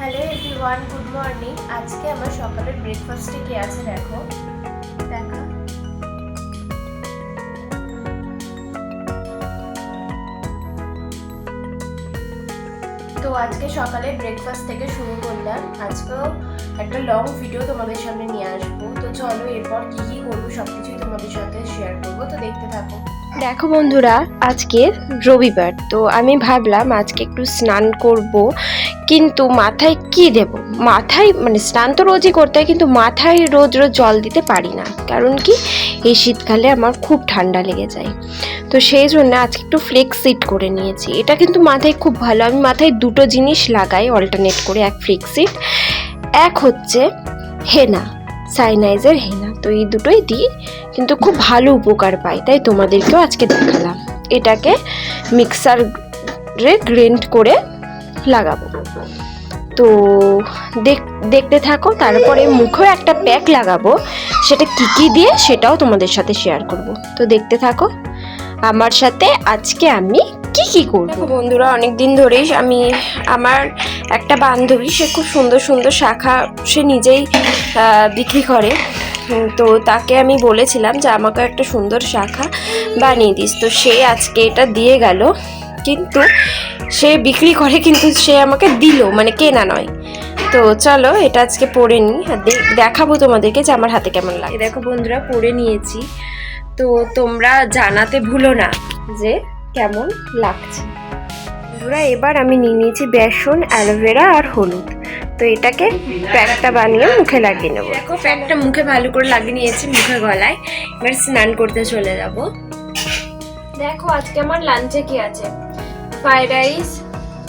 Hello everyone good morning আজকে আমার সকালের ব্রেকফাস্টে কি আছে দেখো? দেখা। তো আজকে সকালে ব্রেকফাস্ট থেকে শুরু করলাম। আজকেও একটা লং ভিডিও তোমাদের সামনে নিয়ে আসব। তো চলো এরপর কি কি করব সবকিছুই তোমাদের সাথে শেয়ার করব। তো দেখতে থাকো। দেখো বন্ধুরা, আজকে রবিবার, তো আমি ভাবলাম আজকে একটু স্নান করব, কিন্তু মাথায় কি দেব? মাথায় মানে স্নান তো রোজই করতে হয়, কিন্তু মাথায় রোজ রোজ জল দিতে পারি না। কারণ কি? এই শীতকালে আমার খুব ঠান্ডা লেগে যায়। তো সেই জন্য আজকে একটু ফ্লেক্স সিট করে নিয়েছি। এটা কিন্তু মাথায় খুব ভালো। আমি মাথায় দুটো জিনিস লাগাই অল্টারনেট করে, এক ফ্লেক্স সিট এক হচ্ছে হেনা। সাইনাইজার হেনা, তো এই দুটোই দিই, কিন্তু খুব ভালো উপকার পাই তাই তোমাদেরকেও আজকে দেখালাম। এটাকে মিক্সারে গ্রেন্ড করে লাগাবো। তো দেখ- দেখতে থাকো, তারপরে মুখেও একটা প্যাক লাগাবো, সেটা কী কী দিয়ে সেটাও তোমাদের সাথে শেয়ার করব। তো দেখতে থাকো, আমার সাথে আজকে আমি কি কি করব? বন্ধুরা অনেক দিন ধরেই আমি আমার একটা বান্ধবী সে খুব সুন্দর সুন্দর শাখা সে নিজেই বিক্রি করে। তো তাকে আমি বলেছিলাম যে আমাকে একটা সুন্দর শাখা বানিয়ে দিস। তো সে আজকে এটা দিয়ে গেল কিন্তু সে বিক্রি করে কিন্তু সে আমাকে দিল মানে কেনা নয়। তো চলো এটা আজকে পরে নিই দেখাবো তোমাদেরকে যে আমার হাতে কেমন লাগে দেখো বন্ধুরা পরে নিয়েছি। তো তোমরা জানাতে ভুলো না যে কেমন লাগছে? বন্ধুরা, এবার আমি নিয়ে নিয়েছি বেসন অ্যালোভেরা আর হলুদ। তো এটাকে প্যাকটা বানিয়ে মুখে লাগিয়ে নেব। দেখো, প্যাকটা মুখে ভালো করে লাগিয়ে নিয়েছি মুখে গলায়। এবার স্নান করতে চলে যাব। দেখো, আজকে আমার লাঞ্চে কি আছে? ফ্রাইড রাইস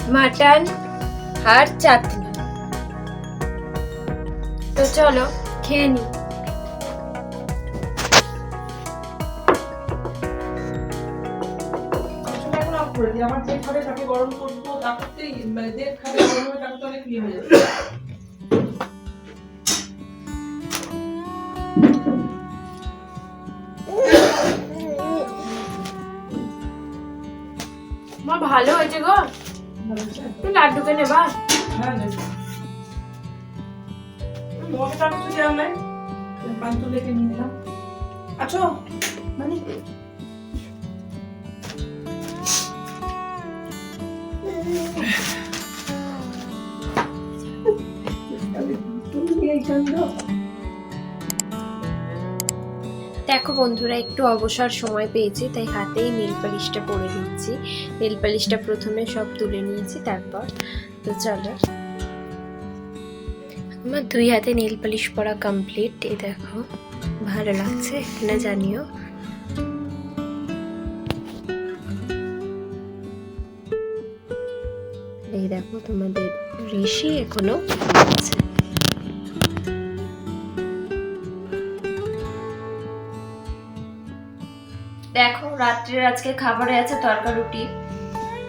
মাটন আর চাটনি। তো চলো, খেয়ে নিই করে দিই। আমার যে খাবে তাকে গরম করব তা মানে যে খাবে গরম হবে তাকে তো অনেক ইয়ে হয়ে যাবে মা ভালো হয়েছে গো? তুই লাড্ডুকে নেবা হ্যাঁ, আর কিছু দেওয়ার নাই। পান্তুলেকে নিয়ে নিলাম। আছো? মানে? দেখো বন্ধুরা, একটু অবসর সময় পেয়েছি, তাই হাতেই নেল পালিশটা পরে দিচ্ছি নেল পালিশটা প্রথমে সব তুলে নিয়েছি, তারপর তো চলো। আমার দুই হাতে নেল পালিশ পরা কমপ্লিট এই দেখো, ভালো লাগছে কিনা জানিও। দেখো, তোমাদের ঋষি এখনও আছে। দেখো, রাত্রের আজকে খাবারে আছে তরকা রুটি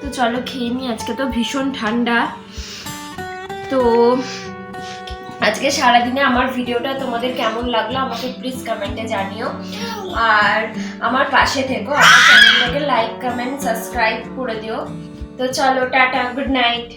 তো চলো খেয়ে নিই, আজকে তো ভীষণ ঠান্ডা। তো আজকে সারাদিনে আমার ভিডিওটা তোমাদের কেমন লাগল আমাকে প্লিজ কমেন্টে জানিও। আর আমার পাশে থেকো, আমার চ্যানেলটাকে লাইক কমেন্ট সাবস্ক্রাইব করে দিও। তো চলো টাটা গুড নাইট